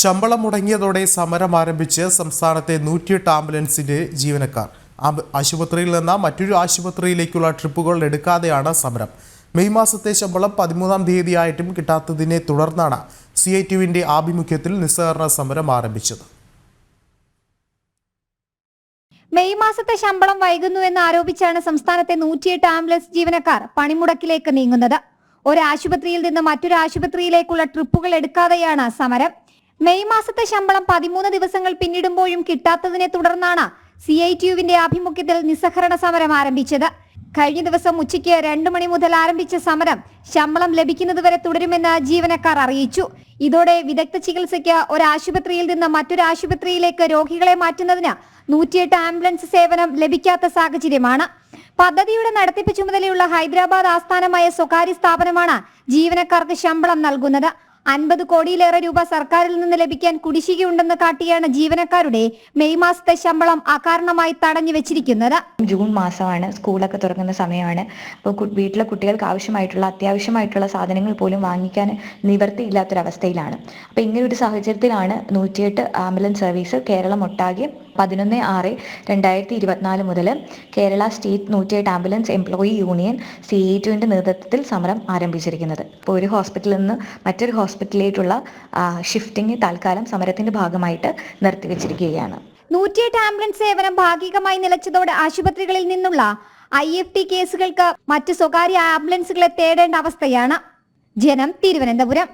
ശമ്പളം മുടങ്ങിയതോടെ സമരം ആരംഭിച്ച് സംസ്ഥാനത്തെ നൂറ്റിയെട്ട് ആംബുലൻസിന്റെ ജീവനക്കാർ. ആശുപത്രിയിൽ നിന്ന് മറ്റൊരു ആശുപത്രിയിലേക്കുള്ള ട്രിപ്പുകൾ എടുക്കാതെയാണ് സമരം. മെയ് മാസത്തെ ശമ്പളം പതിമൂന്നാം തീയതിയായിട്ടും കിട്ടാത്തതിനെ തുടർന്നാണ് സി ഐ ടിയുവിന്റെ ആഭിമുഖ്യത്തിൽ നിസ്സഹകരണ സമരം ആരംഭിച്ചത്. മെയ് മാസത്തെ ശമ്പളം വൈകുന്നുവെന്ന് ആരോപിച്ചാണ് സംസ്ഥാനത്തെ നൂറ്റിയെട്ട് ആംബുലൻസ് ജീവനക്കാർ പണിമുടക്കിലേക്ക് നീങ്ങുന്നത്. ഒരു ആശുപത്രിയിൽ നിന്ന് മറ്റൊരു ആശുപത്രിയിലേക്കുള്ള ട്രിപ്പുകൾ എടുക്കാതെയാണ് സമരം. മെയ് മാസത്തെ ശമ്പളം പതിമൂന്ന് ദിവസങ്ങൾ പിന്നിടുമ്പോഴും കിട്ടാത്തതിനെ തുടർന്നാണ് സി ഐ ടി യുവിന്റെ ആഭിമുഖ്യത്തിൽ നിസ്സഹരണ സമരം ആരംഭിച്ചത്. കഴിഞ്ഞ ദിവസം ഉച്ചയ്ക്ക് രണ്ടു മണി മുതൽ ആരംഭിച്ച സമരം ശമ്പളം ലഭിക്കുന്നതുവരെ തുടരുമെന്ന് ജീവനക്കാർ അറിയിച്ചു. ഇതോടെ വിദഗ്ധ ചികിത്സയ്ക്ക് ഒരു ആശുപത്രിയിൽ നിന്ന് മറ്റൊരു ആശുപത്രിയിലേക്ക് രോഗികളെ മാറ്റുന്നതിന് നൂറ്റിയെട്ട് ആംബുലൻസ് സേവനം ലഭിക്കാത്ത സാഹചര്യമാണ്. പദ്ധതിയുടെ നടത്തിപ്പ് ചുമതലയുള്ള ഹൈദരാബാദ് ആസ്ഥാനമായ സ്വകാര്യ സ്ഥാപനമാണ് ജീവനക്കാർക്ക് ശമ്പളം നൽകുന്നത്. അൻപത് കോടിയിലേറെ രൂപ സർക്കാരിൽ നിന്ന് ലഭിക്കാൻ കുടിശ്ശികയുണ്ടെന്ന് കാട്ടിയാണ് ജീവനക്കാരുടെ മെയ് മാസത്തെ ശമ്പളം അകാരണമായി തടഞ്ഞു വെച്ചിരിക്കുന്നത്. ജൂൺ മാസമാണ് സ്കൂളൊക്കെ തുറക്കുന്ന സമയമാണ്. അപ്പോൾ വീട്ടിലെ കുട്ടികൾക്ക് ആവശ്യമായിട്ടുള്ള അത്യാവശ്യമായിട്ടുള്ള സാധനങ്ങൾ പോലും വാങ്ങിക്കാൻ നിവർത്തിയില്ലാത്തൊരവസ്ഥയിലാണ് അപ്പോൾ ഇങ്ങനെ ഒരു സാഹചര്യത്തിലാണ് നൂറ്റിയെട്ട് ആംബുലൻസ് സർവീസ് കേരളം ഒട്ടാകെ പതിനൊന്ന് ആറ് രണ്ടായിരത്തി ഇരുപത്തിനാല് മുതൽ കേരള സ്റ്റേറ്റ് നൂറ്റിയെട്ട് ambulance employee union C A നേതൃത്വത്തിൽ സമരം ആരംഭിച്ചിരിക്കുന്നത്. ഇപ്പോൾ ഒരു ഹോസ്പിറ്റലിൽ നിന്ന് മറ്റൊരു ഹോസ്പിറ്റലിലേക്കുള്ള ഷിഫ്റ്റിംഗ് താൽക്കാലം സമരത്തിന്റെ ഭാഗമായിട്ട് നിർത്തിവെച്ചിരിക്കുകയാണ്. നൂറ്റിയെട്ട് ആംബുലൻസ് സേവനം ഭാഗികമായി നിലച്ചതോടെ ആശുപത്രികളിൽ നിന്നുള്ള ഐ എഫ് ടി കേസുകൾക്ക് മറ്റ് സ്വകാര്യ ആംബുലൻസുകളെ തേടേണ്ട അവസ്ഥയാണ്. ജനം തിരുവനന്തപുരം.